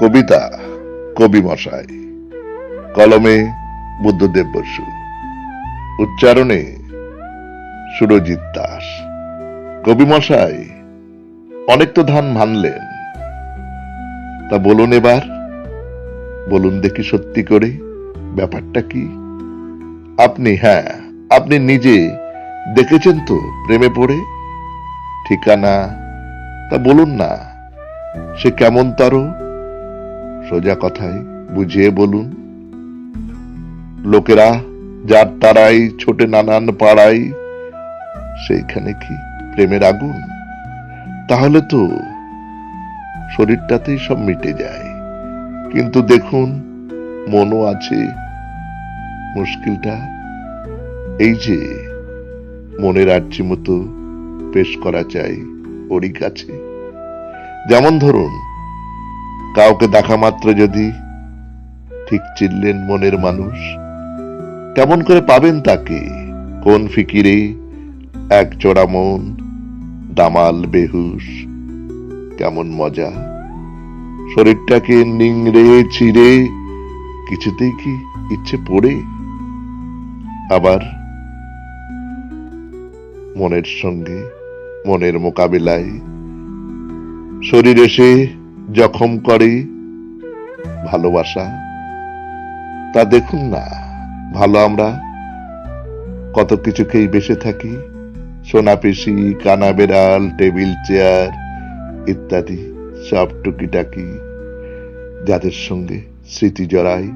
কবিতা, কবি মশাই, কলমে বুদ্ধদেব বসু, উচ্চারণে সুরজিৎ দাস। কবি মশাই, অনেক তো ধান ভানলেন, তা বলুন এবার, বলুন দেখি সত্যি করে, ব্যাপারটা কি? আপনি হ্যাঁ আপনি নিজে দেখেছেন তো প্রেমে পড়ে? ঠিকানা? তা বলুন না, সে কেমন তারও সোজা কথায় বুঝিয়ে বলুন। লোকেরা যার তারাই ছোটে নানান পাড়াই সেইখানে কি প্রেমের আগুন? তাহলে তো শরীরটাতেই সব মিটে যায়। কিন্তু দেখুন, মনও আছে মুশকিলটা। এই যে মনের আর্জি মতো পেশ করা চাই ওরই কাছে। যেমন ধরুন কাউকে দেখা মাত্র যদি ঠিক চিনলেন মনের মানুষ, কেমন করে পাবেন তাকে? কোন ফিকিরে এক জোড়া মন, দামাল, বেহুশ, কেমন মজা? শরীরটাকে নিংড়ে ছিঁড়ে কিছুতেই কি ইচ্ছে পড়ে? আবার মনের সঙ্গে, মনের মোকাবিলায়, শরীর এসে জখম করে ভালোবাসা। তা দেখুন না, ভালো আমরা। কত কিছুকেই বেসে থাকি, সোনা পিসি, কানা বেড়াল, টেবিল চেয়ার ইত্যাদি, সব টুকিটাকি। যাদের সঙ্গে স্মৃতি জড়াই,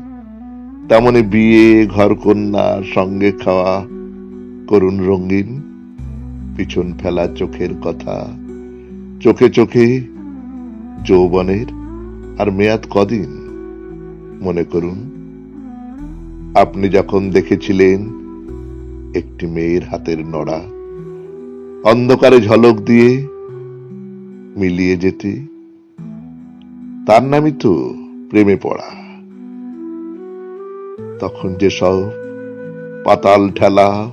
তেমনি বিয়ে ঘর কন্যা সঙ্গে খাওয়া, করুণ রঙিন, পিছন ফেলা চোখের কথা, চোখে চোখে যৌবনের আর মেয়াদ কদিন? মনে করুন, আপনি যখন দেখেছিলেন একটি মেয়ের হাতের নড়া অন্ধকারে ঝলক দিয়ে মিলিয়ে যেতে, তার নামই তো প্রেমে পড়া। তখন যে সব পাতাল ঠেলা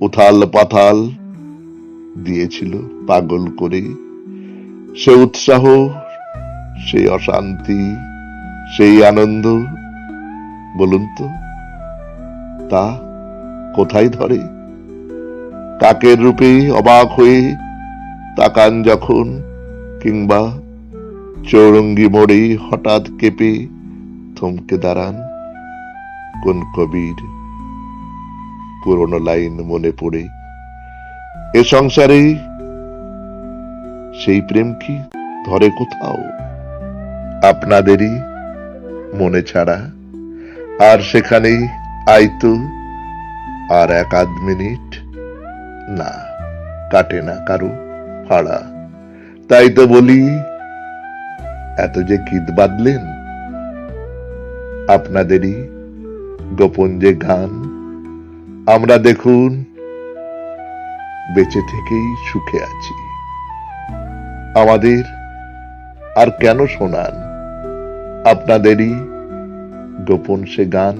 উথাল পাতাল দিয়েছিল পাগল করে, সে উৎসাহ সেই অশান্তি, সেই আনন্দ, বলুন তো, তা কোথায় ধরে? কাকের রূপে অবাক হয়ে তাকান যখন, কিংবা চৌরঙ্গি মোড়ে হঠাৎ কেঁপে থমকে দাঁড়ান কোন কবির পুরনো লাইন মনে পড়ে। এ সংসারে সেই প্রেম কি ধরে কোথাও? আপনাদেরই মনে ছাড়া। আর সেখানেই আইতো, আর এক আধ মিনিট না, কাটে না কারও ফাড়া। তাই তো বলি, এত যে গীত বাঁধলেন, আপনাদেরই গোপন যে গান আমরা দেখুন বেঁচে থেকেই সুখে আছি। আমাদের আর কেন শোনান? আপনাদেরই গোপন সে গান।